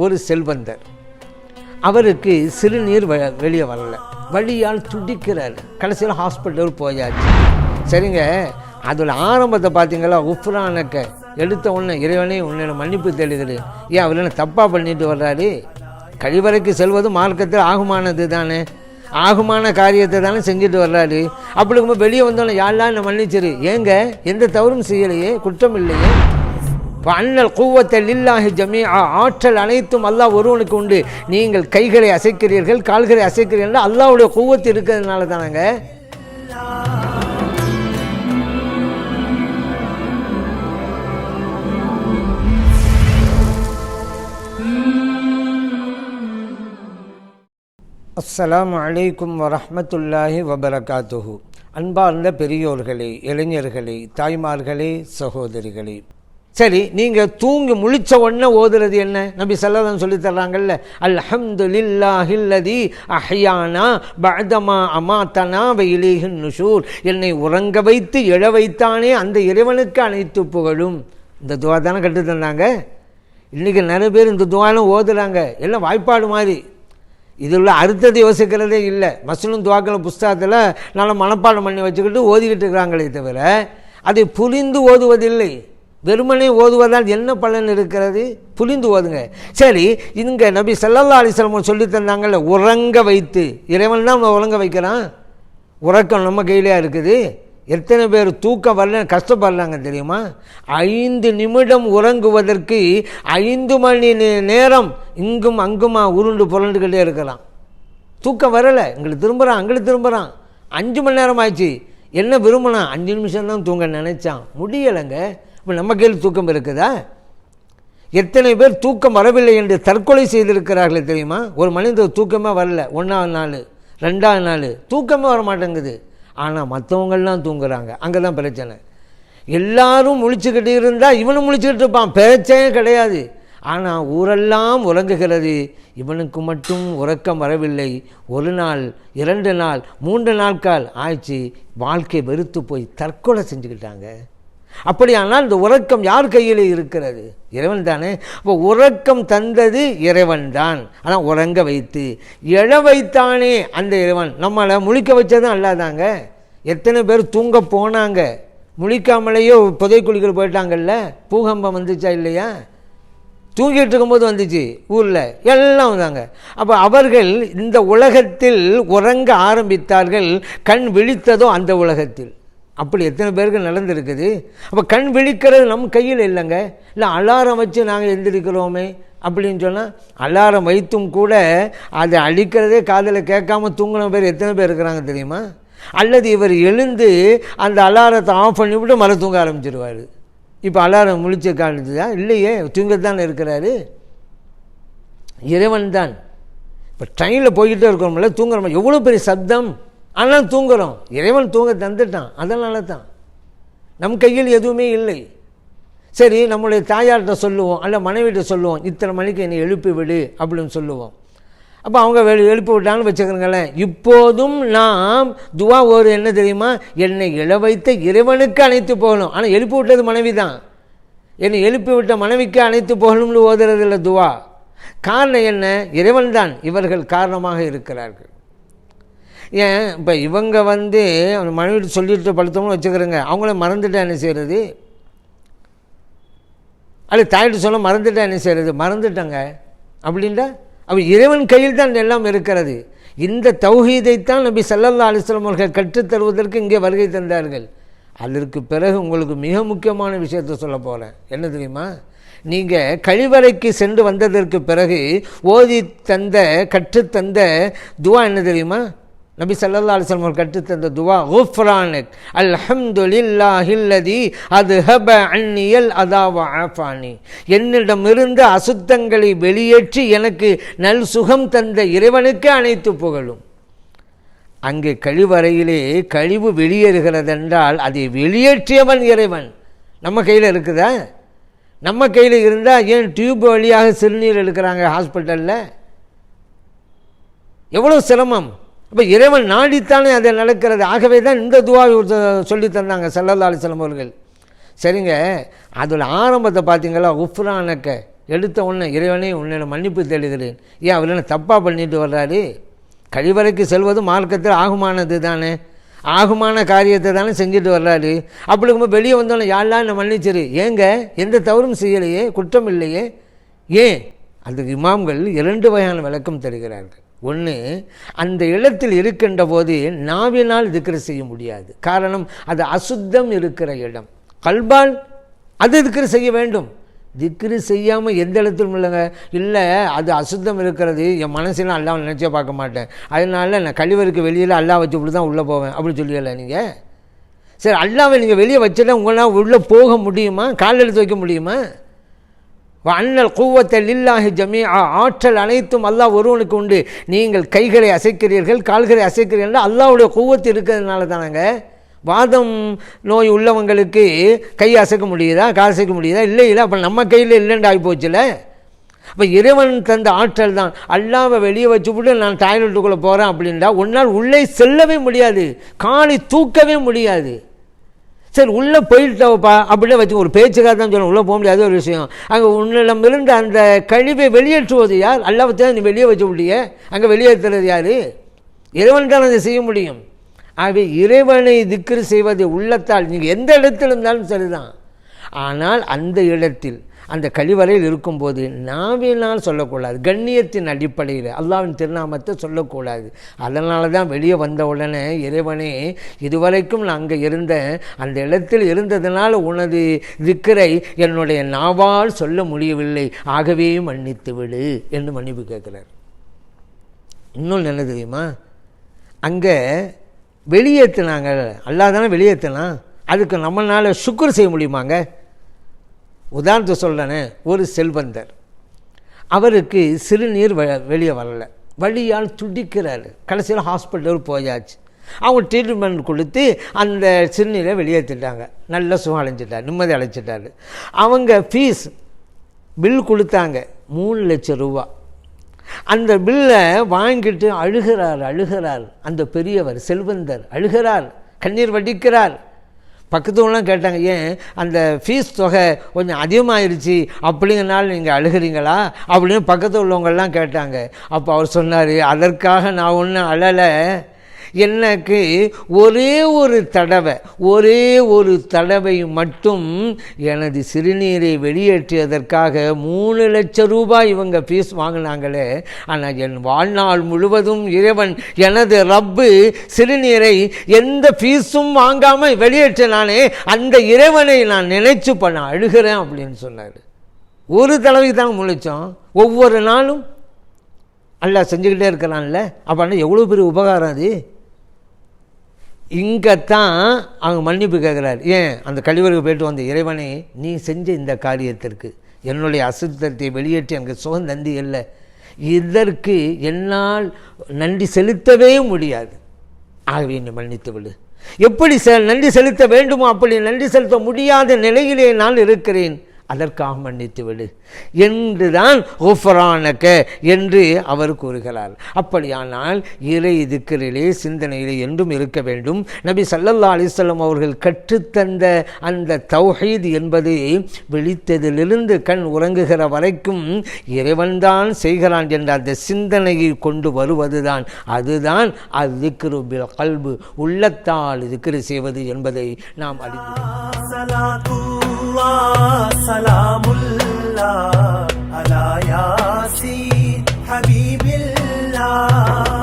ஒரு செல்வந்தர். அவருக்கு சிறுநீர் வ- வெளியே வரல. வழியால் துடிக்கிறார். கடைசியில் ஹாஸ்பிட்டல் போயாச்சு. சரிங்க? அதில் ஆரம்பத்தை பார்த்தீங்களா? உஃப்ரானக்க. எடுத்த உடனே இறைவனே உன்னை மன்னிப்பு தேடுகிறேன். ஏன் அவர் என்ன தப்பாக பண்ணிட்டு வர்றாரு? கழிவறைக்கு செல்வது மார்க்கத்தில் ஆகுமானது தானே. ஆகுமான காரியத்தை தானே செஞ்சுட்டு வர்றாரு. அப்படி வெளியே வந்தோன்னே யாரெல்லாம் என்ன மன்னிச்சிரு? ஏங்க எந்த தவறும் செய்யலையே குற்றம் இல்லையே. அண்ணல் கூவத்தல் இல்லாஹி ஜமீ ஆற்றல் அனைத்தும் அல்லாஹ் ஒருவனுக்கு உண்டு. நீங்கள் கைகளை அசைக்கிறீர்கள் கால்களை அசைக்கிறீர்கள் அல்லாவுடைய கூவத்து இருக்கிறதுனால தானங்க? அஸ்லாம் அலைக்கும் வரமத்துல்லாஹி வபரகாத்துஹு. அன்பார்ந்த பெரியோர்களே இளைஞர்களே தாய்மார்களே சகோதரிகளே சரி நீங்கள் தூங்கி முழிச்ச உடனே ஓதுறது என்ன? நபி சல்லதான் சொல்லி தர்றாங்கல்ல அல்ஹம்துலில்லாஹில்லதி அஹ்யானா பஅதமா அமாத்தனா வயிலேஹின் நுஷூர். என்னை உறங்க வைத்து எழ வைத்தானே அந்த இறைவனுக்கு அனைத்து புகழும். இந்த துவா தானே கட்டு தந்தாங்க? இன்றைக்கி நிறைய பேர் இந்த துவாலும் ஓதுறாங்க. எல்லாம் வாய்ப்பாடு மாதிரி. இதில் அர்த்தத்தை யோசிக்கிறதே இல்லை. மஸ்லும் துவாக்கள் புஸ்தகத்தில் நல்லா மனப்பாடம் பண்ணி வச்சுக்கிட்டு ஓதிக்கிட்டு இருக்கிறாங்களே தவிர அதை புரிந்து ஓதுவதில்லை. வெறுமனே ஓதுவதால் என்ன பலன் இருக்கிறது? புரிந்து ஓதுங்க. சரி இங்கே நபி ஸல்லல்லாஹு அலைஹி சொல்லி தந்தாங்கல்ல உறங்க வைத்து. இறைவன் தான் உறங்க வைக்கிறான். உறக்கம் நம்ம கையிலே இருக்குது? எத்தனை பேர் தூக்கம் வரல கஷ்டப்படுறாங்க தெரியுமா? ஐந்து நிமிடம் உறங்குவதற்கு ஐந்து மணி நேரம் இங்கும் அங்குமா உருண்டு புரண்டுக்கிட்டே இருக்கலாம். தூக்கம் வரலை எங்களுக்கு திரும்புகிறான் அங்களுக்கு திரும்புகிறான் அஞ்சு மணி நேரம் ஆயிடுச்சு. என்ன விரும்பினான் அஞ்சு நிமிஷம் தான் தூங்க நினச்சான். முடியலைங்க. இப்போ நம்ம கையில் தூக்கம் இருக்குதா? எத்தனை பேர் தூக்கம் வரவில்லை என்று தற்கொலை செய்திருக்கிறார்களே தெரியுமா? ஒரு மனிதர் தூக்கமே வரல. ஒன்றாவது நாள் ரெண்டாவது நாள் தூக்கமே வர மாட்டேங்குது ஆனால் மற்றவங்கள்லாம் தூங்குறாங்க. அங்கே தான் பிரச்சனை. எல்லாரும் முழிச்சுக்கிட்டு இருந்தால் இவனும் முழிச்சுக்கிட்டு இருப்பான். பிரச்சனையே கிடையாது. ஆனால் ஊரெல்லாம் உறங்குகிறது. இவனுக்கு மட்டும் உறக்கம் வரவில்லை. ஒரு நாள் இரண்டு நாள் மூன்று நாட்கள் ஆயிடுச்சு. வாழ்க்கை வெறுத்து போய் தற்கொலை செஞ்சுக்கிட்டாங்க. அப்படியானால் இந்த உறக்கம் யார் கையில் இருக்கிறது? இறைவன் தானே அப்போ உறக்கம் தந்தது இறைவன் தான் ஆனால் உறங்க வைத்து. எழ வைத்தானே அந்த இறைவன். நம்மளை முழிக்க வச்சதும் அல்லாதாங்க. எத்தனை பேர் தூங்க போனாங்க. முழிக்காமலேயோ புதைக்குழிகள் போயிட்டாங்கல்ல? பூகம்பம் வந்துச்சா இல்லையா? தூங்கிட்டு இருக்கும்போது வந்துச்சு ஊரில். எல்லாம் வந்தாங்க. அப்போ அவர்கள் இந்த உலகத்தில் உறங்க ஆரம்பித்தார்கள். கண் விழித்ததோ அந்த உலகத்தில். அப்படி எத்தனை பேருக்கு நடந்திருக்குது? அப்போ கண் விழிக்கிறது நம் கையில் இல்லைங்க. இல்லை அலாரம் வச்சு நாங்கள் எழுந்திருக்கிறோமே அப்படின்னு சொன்னால் அலாரம் வைத்தும் கூட அதை அழிக்கிறதே காதில் கேட்காம தூங்கின பேர் எத்தனை பேர் இருக்கிறாங்க தெரியுமா? அல்லது இவர் எழுந்து அந்த அலாரத்தை ஆஃப் பண்ணிவிட்டு மர தூங்க ஆரம்பிச்சிருவார். இப்போ அலாரம் முழிச்ச காலத்துதா இல்லையே தூங்கத்தானே இருக்கிறாரு. இறைவன் தான். இப்போ ட்ரெயினில் போய்கிட்டே இருக்கிறோம்ல தூங்குறோம்? எவ்வளோ பெரிய சப்தம்? ஆனால் தூங்குகிறோம் இறைவன் தூங்க தந்துட்டான். அதனால தான் நம் கையில் எதுவுமே இல்லை. சரி நம்மளுடைய தாயார்கிட்ட சொல்லுவோம் அல்ல மனைவிட்ட சொல்லுவோம் இத்தனை மணிக்கு என்னை எழுப்பி விடு அப்படின்னு சொல்லுவோம். அப்போ அவங்க வெளி எழுப்பி விட்டாங்கன்னு வச்சுக்கிறங்களேன் இப்போதும் நாம் துவா ஒரு என்ன தெரியுமா? என்னை இழ வைத்த இறைவனுக்கு அணைத்து போகணும். ஆனால் எழுப்பி விட்டது மனைவி தான் என்னை எழுப்பி விட்ட மனைவிக்கு அணைத்து போகணும்னு ஓதுறதில்ல துவா. காரணம் என்ன? இறைவன் தான் இவர்கள் காரணமாக இருக்கிறார்கள். ஏன்? இப்போ இவங்க வந்து அவன் மனைவிட்டு சொல்லிட்டு படுத்தோம்னு வச்சுக்கிறேங்க. அவங்கள மறந்துட்டா என்ன செய்கிறது அது தாயிட்டு சொல்ல மறந்துட்டா என்ன செய்கிறது மறந்துட்டாங்க. அப்படின்டா அப்போ இறைவன் கையில் தான் எல்லாம் இருக்கிறது. இந்த தௌஹீதைத்தான் நபி சல்லல்லா அலைஹி அவர்கள் கற்றுத் தருவதற்கு இங்கே வருகை தந்தார்கள். அதற்கு பிறகு உங்களுக்கு மிக முக்கியமான விஷயத்தை சொல்ல போகிறேன் என்ன தெரியுமா? நீங்கள் கழிவறைக்கு சென்று வந்ததற்கு பிறகு ஓதி தந்த கற்றுத்தந்த துவா என்ன தெரியுமா? நபி சல்லா அலிஸ்லம் அவர் கற்றுத்தந்த துவா அஹில்லதி அது ஹப அன்னியல் அதாவா ஆஃபானி. என்னிடமிருந்து அசுத்தங்களை வெளியேற்றி எனக்கு நல் சுகம் தந்த இறைவனுக்கு அனைத்து புகழும். அங்கே கழிவறையிலே கழிவு வெளியேறுகிறதென்றால் அதை வெளியேற்றியவன் இறைவன். நம்ம கையில் இருக்குதா? நம்ம கையில் இருந்தால் ஏன் டியூப் வழியாக சிறுநீர் எடுக்கிறாங்க ஹாஸ்பிட்டலில்? எவ்வளோ சிரமம்? அப்போ இறைவன் நாடித்தானே அது நடக்கிறது. ஆகவே தான் இந்த துவா சொல்லி தந்தாங்க சல்லல்லா அலிஸ்லாம் அவர்கள். சரிங்க? அதில் ஆரம்பத்தை பார்த்தீங்களா உஃப்ரானக்க. எடுத்த உடனே இறைவனே உன்னை மன்னிப்பு தேடுகிறேன். ஏன் அவர் என்ன தப்பாக பண்ணிட்டு வர்றாரு? கழிவறைக்கு செல்வது மார்க்கத்தில் ஆகுமானது தானே? ஆகுமான காரியத்தை தானே செஞ்சுட்டு வர்றாரு. அப்படி இருக்கும்போது வெளியே வந்தோன்னே யாரெல்லாம் என்னை மன்னிச்சிரு? ஏங்க எந்த தவறும் செய்யலையே குற்றம் இல்லையே. ஏன்? அதுக்கு இமாம்கள் இரண்டு வகையான விளக்கம் தருகிறார்கள். ஒன்று அந்த இடத்தில் இருக்கின்ற போது நாவினால் திக்ரு செய்ய முடியாது. காரணம் அது அசுத்தம் இருக்கிற இடம். கல்பால் அது திக்ரு செய்ய வேண்டும். திக்ரு செய்யாமல் எந்த இடத்திலும் இல்லைங்க. இல்லை அது அசுத்தம் இருக்கிறது. என் மனசிலாம் அல்லா நினச்சே பார்க்க மாட்டேன். அதனால நான் கழிவருக்கு வெளியில் அல்லா வச்சு இப்படி தான் உள்ளே போவேன். அப்படின்னு சொல்லல நீங்கள் சரி அல்லாவை நீங்கள் வெளியே வச்சுட்டா உங்களால் உள்ளே போக முடியுமா? கால் எடுத்து வைக்க முடியுமா? அண்ணல் கூவத்தை லில்லாஹி ஜமீ ஆற்றல் அனைத்தும் அல்லாஹ் ஒருவனுக்கு உண்டு. நீங்கள் கைகளை அசைக்கிறீர்கள் கால்களை அசைக்கிறீர்கள் அல்லாவுடைய கூவத்து இருக்கிறதுனால தானங்க. வாதம் நோய் உள்ளவங்களுக்கு கை அசைக்க முடியுதா கால் அசைக்க முடியுதா? இல்லை இல்லை. அப்போ நம்ம கையில் இல்லைன்னு ஆகி போச்சுல அப்போ இறைவன் தந்த ஆற்றல் தான். அல்லாவை வெளியே வச்சுவிட்டு நான் டாய்லெட்டுக்குள்ளே போகிறேன் அப்படின்டா. உன்னால் உள்ளே செல்லவே முடியாது. காலை தூக்கவே முடியாது. சரி உள்ளே போயிட்டோப்பா அப்படியே வச்சு ஒரு பேச்சுக்காக தான் சொல்லணும் உள்ளே போக முடியாத ஒரு விஷயம். அங்கே உன்னிடம் அந்த கழிவை வெளியேற்றுவது யார்? அல்லாவத்தை நீ வெளியே வச்சு விட்டிய? அங்கே வெளியேற்றுறது யார்? இறைவன் தான் அதை செய்ய முடியும். ஆகவே இறைவனை திக்ரு செய்வது உள்ளத்தால் நீங்கள் எந்த இடத்தில் இருந்தாலும் சரிதான். ஆனால் அந்த இடத்தில் அந்த கழிவறையில் இருக்கும்போது நாவினால் சொல்லக்கூடாது. கண்ணியத்தின் அடிப்படையில் அல்லாவின் திருநாமத்தை சொல்லக்கூடாது. அதனால தான் வெளியே வந்த உடனே இறைவனே இதுவரைக்கும் நான் அங்கே இருந்த அந்த இடத்தில் இருந்ததுனால உனது திக்கரை என்னுடைய நாவால் சொல்ல முடியவில்லை. ஆகவே மன்னித்து விடு என்று மன்னிப்பு கேட்குறார். இன்னொன்று என்ன தெரியுமா? அங்கே வெளியேற்றினாங்க அல்லா தானே அதுக்கு நம்மளால் சுக்குர் செய்ய முடியுமாங்க? உதாரணத்தை சொல்கிறேனே ஒரு செல்வந்தர். அவருக்கு சிறுநீர் வ வெளியே வரல. வழியால் துடிக்கிறார். கடைசியில் ஹாஸ்பிட்டலுக்கு போயாச்சு. அவங்க ட்ரீட்மெண்ட் கொடுத்து அந்த சிறுநீரை வெளியேற்றிட்டாங்க நல்ல சுகம் அடைஞ்சிட்டார் நிம்மதி அழைச்சிட்டாரு அவங்க ஃபீஸ் பில் கொடுத்தாங்க. மூணு லட்சம் ரூபா. அந்த பில்லை வாங்கிட்டு அழுகிறார் அழுகிறார். அந்த பெரியவர் செல்வந்தர் அழுகிறார். கண்ணீர் வடிக்கிறார். பக்கத்துலாம் கேட்டாங்க ஏன் அந்த ஃபீஸ் தொகை கொஞ்சம் அதிகமாகிருச்சு அப்படிங்கிறனால நீங்கள் அழுகிறீங்களா? அப்படின்னு பக்கத்தில் உள்ளவங்கள்லாம் கேட்டாங்க. அப்போ அவர் சொன்னார் அதற்காக நான் ஒன்றும் அழலை. எனக்கு ஒரே ஒரு தடவை ஒரே ஒரு தடவை மட்டும் எனது சிறுநீரை வெளியேற்றியதற்காக மூணு லட்சம் ரூபாய் இவங்க ஃபீஸ் வாங்கினாங்களே. ஆனால் என் வாழ்நாள் முழுவதும் இறைவன் எனது ரப்பு சிறுநீரை எந்த ஃபீஸும் வாங்காமல் வெளியேற்றினானே அந்த இறைவனை நான் நினைச்சு பண்ண அழுகிறேன் அப்படின்னு சொன்னார். ஒரு தடவை தான் முழிச்சோம் ஒவ்வொரு நாளும். அல்ல செஞ்சுக்கிட்டே இருக்கிறான்ல. அப்படின்னா எவ்வளோ பெரிய உபகாரம் அது? இங்கே தான் அவங்க மன்னிப்பு கேட்குறாரு ஏன்? அந்த கழிவறைக்கு போயிட்டு வந்த இறைவனே நீ செஞ்ச இந்த காரியத்திற்கு என்னுடைய அசுத்தத்தை வெளியேற்றி அங்கே சுகம் தந்தி இல்லை இதற்கு என்னால் நன்றி செலுத்தவே முடியாது. ஆகவே என்னை மன்னித்து விடு. எப்படி செ நன்றி செலுத்த வேண்டுமோ அப்படி நன்றி செலுத்த முடியாத நிலையிலே நான் இருக்கிறேன். அதற்காக மன்னித்து விடு என்று தான் ஓஃபரானக்க என்று அவர் கூறுகிறார். அப்படியானால் இறை திக்கரிலே சிந்தனையிலே என்றும் இருக்க வேண்டும். நபி சல்லல்லா அலிஸ்லம் அவர்கள் கற்றுத்தந்த அந்த தௌஹீத் என்பது விழித்ததிலிருந்து கண் உறங்குகிற வரைக்கும் இறைவன்தான் செய்கிறான் என்ற அந்த சிந்தனையை கொண்டு வருவதுதான். அதுதான் அது கல்பு உள்ளத்தால் திக்ரு செய்வது என்பதை நாம் அறிந்து سلام الله على ياسين حبيب الله.